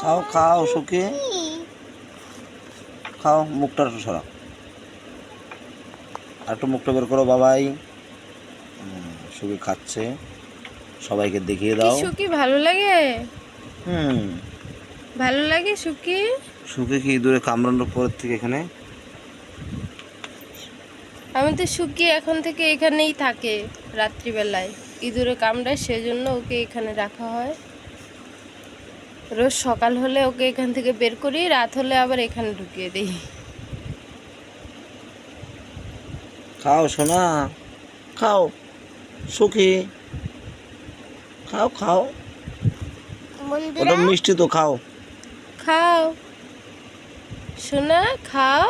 খাও খাও সুখে। খাও মুখটা সরাও। আর একটু মুখটা বের করো বাবাই। সুখী খাচ্ছে। সবাইকে দেখিয়ে দাও। সুকি ভালো লাগে? হুম। ভালো লাগে সুখী? সুখী কি? দূরে কামড়ানোর পর থেকে এখানে? আমি তো সুখী এখন থেকে এখানেই থাকে রাত্রিবেলায়। ইঁদুরে কামড়ায় সেজন্য ওকে এখানে রাখা হয়। রোজ সকাল হলে ওকে এখান থেকে বের করি রাত হলে আবার এখানে ঢুকিয়ে দিই। খাও সোনা খাও সুখী। খাও খাও। ওটা মিষ্টি তো খাও। খাও। সোনা খাও।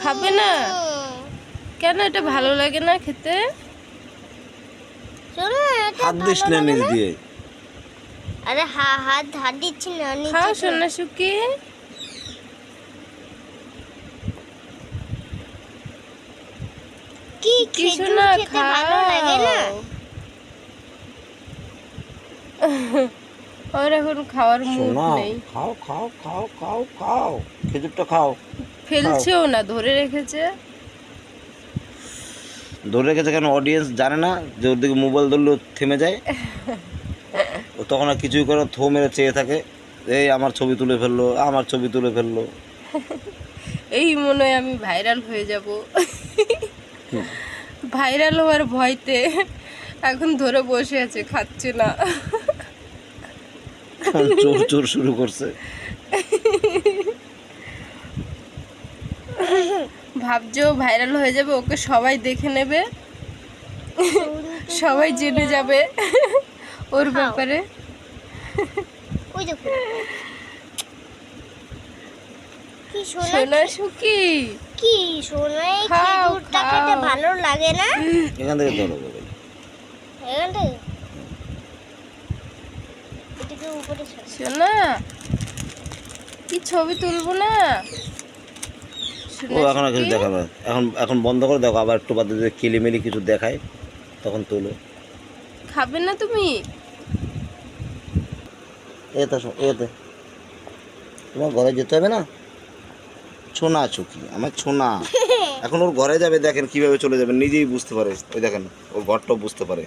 খাবে না? কেন এটা ভালো লাগে না খেতে? হাত দিস না নিজ দিয়ে। আরে হা হাত হাত দিচ্ছি না নিচে খাও সোনা সুকি। কি কি খেজুর সোনা খেতে ভালো লাগে না? ওর এখন খাওয়ার মুড সোনা নেই। খাও খাও খাও খাও খাও। খেজুরটা খাও। ফেলছেও না ধরে রেখেছে। ধরে রেখেছে কেন? অডিয়েন্স জানে না যে ওর দিকে মোবাইল ধরলে থেমে যায়। ও তখন আর কিছুই করে থো মেরে চেয়ে থাকে এই আমার ছবি তুলে ফেলল আমার ছবি তুলে ফেলল। এই মনে হয় আমি ভাইরাল হয়ে যাব। ভাইরাল হওয়ার ভয়তে এখন ধরে বসে আছে খাচ্ছে না। চোর চোর শুরু করছে। ভাবছে ও ভাইরাল হয়ে যাবে ওকে সবাই দেখে নেবে। সবাই জেনে যাবে। ওর ব্যাপারে? ওই দেখো। কি সোনা? সুকি কি সোনা এই খেজুরটা খেতে ভালো লাগে না? এখান থেকে ধরো এখান থেকে? এটাকে উপরে সোনা কি ছবি তুলবো না? ও এখন কিছু? দেখাবে না। এখন এখন বন্ধ করে দেখো আবার একটু বাদে যদি কিলিমিলি কিছু দেখায় তখন তুলো। খাবে না তুমি? এতে এতে তোমার ঘরে যেতে হবে না? ছোনা চুকি আমার ছোনা। এখন ওর ঘরে যাবে দেখেন কীভাবে চলে যাবে নিজেই বুঝতে পারে। ওই দেখেন ওর ঘরটাও বুঝতে পারে।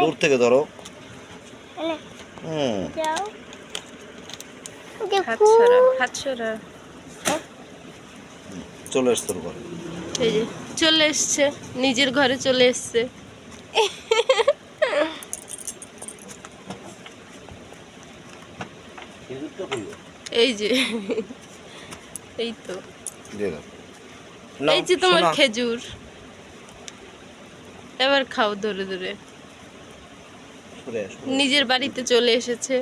দূর থেকে ধরো। হুম। সরা চলে এসছে ওর ঘরে। এই চলে এসছে নিজের ঘরে চলে এসছে। এই যে এই তো। এই যে তোমার খেজুর। এবার খাও ধরে ধরে। নিজের বাড়িতে চলে এসেছে।